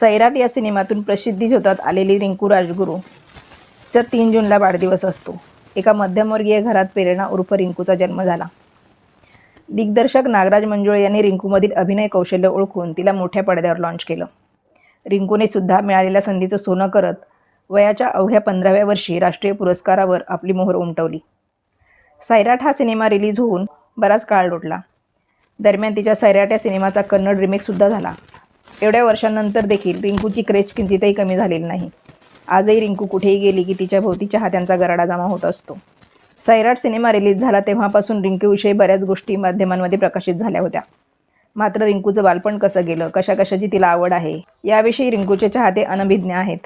सैराट या सिनेमातून प्रसिद्धी झोतात आलेली रिंकू राजगुरू. चा तीन जूनला वाढदिवस असतो. एका मध्यमवर्गीय घरात प्रेरणा उर्फ रिंकूचा जन्म झाला. दिग्दर्शक नागराज मंजुळे यांनी रिंकूमधील अभिनय कौशल्य ओळखून तिला मोठ्या पडद्यावर लॉन्च केलं. रिंकूने सुद्धा मिळालेल्या संधीचं सोनं करत वयाच्या अवघ्या पंधराव्या वर्षी राष्ट्रीय पुरस्कारावर आपली मोहर उमटवली. सैराट हा सिनेमा रिलीज होऊन बराच काळ लोटला. दरम्यान तिच्या सैराट या सिनेमाचा कन्नड रिमेकसुद्धा झाला. एवढ्या वर्षांनंतर देखील रिंकूची क्रेच किंचितही कमी झालेली नाही. आजही रिंकू कुठेही गेली की तिच्या भोवती चाहत्यांचा गराडा जमा होत असतो. सैराट सिनेमा रिलीज झाला तेव्हापासून रिंकूविषयी बऱ्याच गोष्टी माध्यमांमध्ये प्रकाशित झाल्या होत्या. मात्र रिंकूचं बालपण कसं गेलं कशा कशाची तिला आवड आहे याविषयी रिंकूचे चाहते अनभिज्ञ आहेत.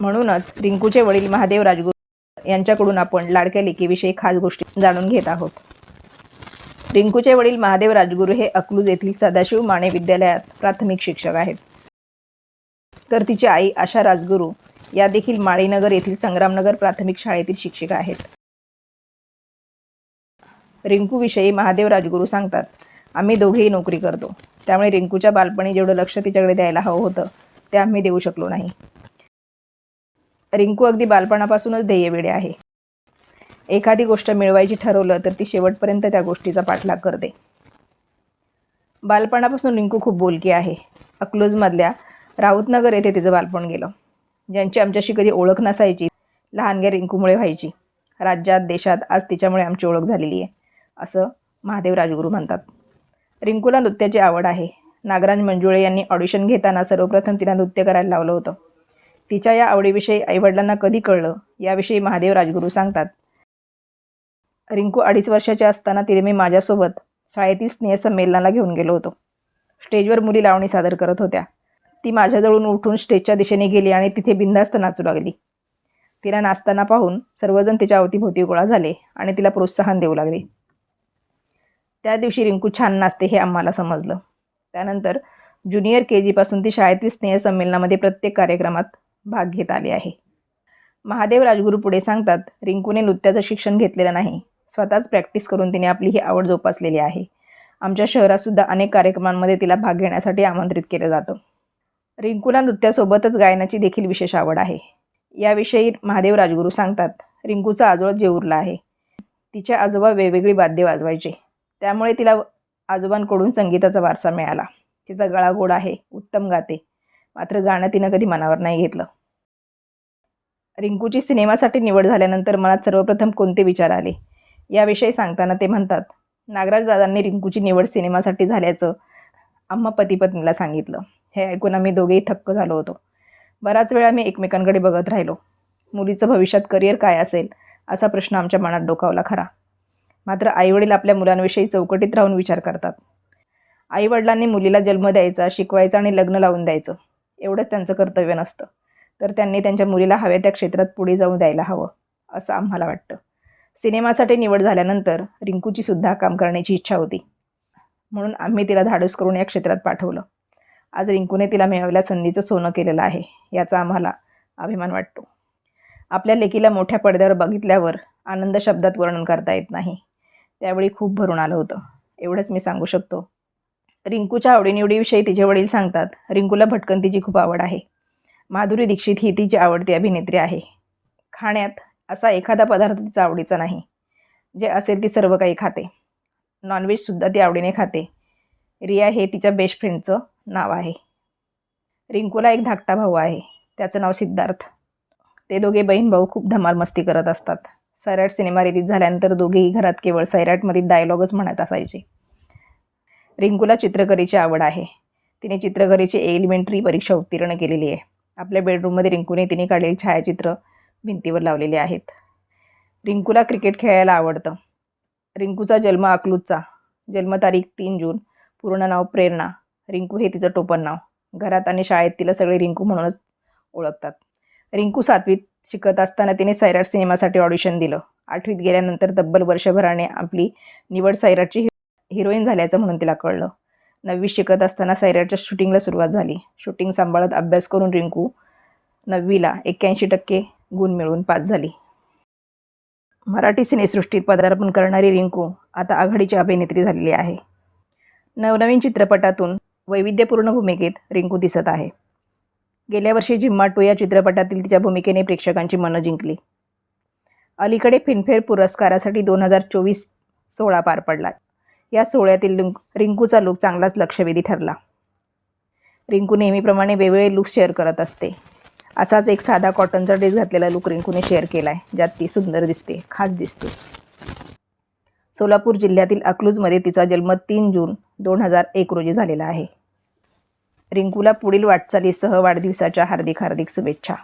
म्हणूनच रिंकूचे वडील महादेव राजगुरू यांच्याकडून आपण लाडक्या लेकीविषयी खास गोष्टी जाणून घेत आहोत. रिंकूचे वडील महादेव राजगुरू हे अकलूज येथील सदाशिव माने विद्यालयात प्राथमिक शिक्षक आहेत. तर तिची आई आशा राजगुरू या देखील माळीनगर येथील संग्रामनगर प्राथमिक शाळेतील शिक्षिका आहेत. रिंकूविषयी महादेव राजगुरू सांगतात आम्ही दोघेही नोकरी करतो. त्यामुळे रिंकूच्या बालपणी जेवढं लक्ष तिच्याकडे द्यायला हवं होतं ते आम्ही देऊ शकलो नाही. रिंकू अगदी बालपणापासूनच ध्येयवेडे आहे. एखादी गोष्ट मिळवायची ठरवलं तर ती शेवटपर्यंत त्या गोष्टीचा पाठलाग करते. बालपणापासून रिंकू खूप बोलकी आहे. अकलूजमधल्या राऊतनगर येथे तिचं बालपण गेलं. ज्यांची आमच्याशी कधी ओळख नसायची लहानग्या रिंकूमुळे व्हायची. राज्यात देशात आज तिच्यामुळे आमची ओळख झालेली आहे असं महादेव राजगुरू म्हणतात. रिंकूला नृत्याची आवड आहे. नागराज मंजुळे यांनी ऑडिशन घेताना सर्वप्रथम तिला नृत्य करायला लावलं होतं. तिच्या या आवडीविषयी आईवडिलांना कधी कळलं याविषयी महादेव राजगुरू सांगतात. रिंकू अडीच वर्षाची असताना तिने मी माझ्यासोबत शाळेतील स्नेहसंमेलनाला घेऊन गेलो होतो. स्टेजवर मुली लावणी सादर करत होत्या. ती माझ्याजवळून उठून स्टेजच्या दिशेने गेली आणि तिथे बिंदास्त नाचू लागली. तिला नाचताना पाहून सर्वजण तिच्या अवतीभोवती गोळा झाले आणि तिला प्रोत्साहन देऊ लागले. त्या दिवशी रिंकू छान नाचते हे आम्हाला समजलं. त्यानंतर ज्युनियर के जीपासून ती शाळेतील स्नेहसंमेलनामध्ये प्रत्येक कार्यक्रमात भाग घेत आली आहे. महादेव राजगुरू पुढे सांगतात रिंकूने नृत्याचं शिक्षण घेतलेलं नाही. स्वतःच प्रॅक्टिस करून तिने आपली ही आवड जोपासलेली आहे. आमच्या शहरातसुद्धा अनेक कार्यक्रमांमध्ये तिला भाग घेण्यासाठी आमंत्रित केलं जातं. रिंकूला नृत्यासोबतच गायनाची देखील विशेष आवड आहे. याविषयी महादेव राजगुरू सांगतात रिंकूचा आजोळ जेऊरला आहे. तिचे आजोबा वेगवेगळी वाद्य वाजवायचे. त्यामुळे तिला आजोबांकडून संगीताचा वारसा मिळाला. तिचा गळा गोड आहे उत्तम गाते. मात्र गाणं तिनं कधी मनावर नाही घेतलं. रिंकूची सिनेमासाठी निवड झाल्यानंतर मनात सर्वप्रथम कोणते विचार आले? याविषयी सांगताना ते म्हणतात नागराज दादांनी रिंकूची निवड सिनेमासाठी झाल्याचं आम्हा पतीपत्नीला सांगितलं. हे ऐकून आम्ही दोघेही थक्क झालो होतो. बराच वेळा आम्ही एकमेकांकडे बघत राहिलो. मुलीचं भविष्यात करिअर काय असेल असा प्रश्न आमच्या मनात डोकावला खरा. मात्र आईवडील आपल्या मुलांविषयी चौकटीत राहून विचार करतात. आईवडिलांनी मुलीला जन्म द्यायचा शिकवायचा आणि लग्न लावून द्यायचं. एवढंच त्यांचं कर्तव्य नसतं. तर त्यांनी त्यांच्या मुलीला हव्या त्या क्षेत्रात पुढे जाऊन द्यायला हवं असं आम्हाला वाटतं. सिनेमासाठी निवड झाल्यानंतर रिंकूची सुद्धा काम करण्याची इच्छा होती. म्हणून आम्ही तिला धाडस करून या क्षेत्रात पाठवलं. आज रिंकूने तिला मिळवल्या संधीचं सोनं केलेलं आहे याचा आम्हाला अभिमान वाटतो. आपल्या लेकीला मोठ्या पडद्यावर बघितल्यावर आनंद शब्दात वर्णन करता येत नाही. त्यावेळी खूप भरून आलं होतं. एवढंच मी सांगू शकतो. रिंकूच्या आवडीनिवडीविषयी तिचे वडील सांगतात रिंकूला भटकंतीची खूप आवड आहे. माधुरी दीक्षित ही तिची आवडती अभिनेत्री आहे. खाण्यात असा एखादा पदार्थ तिचा आवडीचा नाही. जे असेल ती सर्व काही खाते. नॉनव्हेजसुद्धा ती आवडीने खाते. रिया हे तिच्या बेस्ट फ्रेंडचं नाव आहे. रिंकूला एक धाकटा भाऊ आहे. त्याचं नाव सिद्धार्थ. ते दोघे बहीण भाऊ खूप धमाल मस्ती करत असतात. सैराट सिनेमा रिलीज झाल्यानंतर दोघेही घरात केवळ सैराटमधील डायलॉगच म्हणत असायचे. रिंकूला चित्रकलेची आवड आहे. तिने चित्रकलेची एलिमेंटरी परीक्षा उत्तीर्ण केलेली आहे. आपल्या बेडरूममध्ये रिंकूने तिने काढलेली छायाचित्र भिंतीवर लावलेले आहेत. रिंकूला क्रिकेट खेळायला आवडतं. रिंकूचा जन्म अकलूजचा. जन्मतारीख तीन जून. पूर्ण नाव प्रेरणा. रिंकू हे तिचं टोपण नाव. घरात आणि शाळेत तिला सगळे रिंकू म्हणूनच ओळखतात. रिंकू सातवीत शिकत असताना तिने सैराट सिनेमासाठी ऑडिशन दिलं. आठवीत गेल्यानंतर तब्बल वर्षभराने आपली निवड सैराटची हिरोईन झाल्याचं म्हणून तिला कळलं. नववीत शिकत असताना सैराटच्या शूटिंगला सुरुवात झाली. शूटिंग सांभाळत अभ्यास करून रिंकू नववीला एक्क्याऐंशी टक्के गुण मिळवून पास झाली. मराठी सिनेसृष्टीत पदार्पण करणारी रिंकू आता आघाडीची अभिनेत्री झालेली आहे. नवनवीन चित्रपटातून वैविध्यपूर्ण भूमिकेत रिंकू दिसत आहे. गेल्या वर्षी जिम्मा टू या चित्रपटातील तिच्या भूमिकेने प्रेक्षकांची मनं जिंकली. अलीकडे फिल्मफेअर पुरस्कारासाठी दोन हजार चोवीस सोहळा पार पडला. या सोहळ्यातील लिंक रिंकूचा लुक चांगलाच लक्षवेधी ठरला. रिंकू नेहमीप्रमाणे वेगवेगळे लुक शेअर करत असते. असाच एक साधा कॉटनचा ड्रेस घातलेला लुक रिंकूने शेअर केला आहे ज्यात ती सुंदर दिसते खास दिसते. सोलापूर जिल्ह्यातील अकलूजमध्ये तिचा जन्म तीन जून दोन हजार एक रोजी झालेला आहे. रिंकूला पुढील वाटचालीसह वाढदिवसाच्या हार्दिक हार्दिक शुभेच्छा.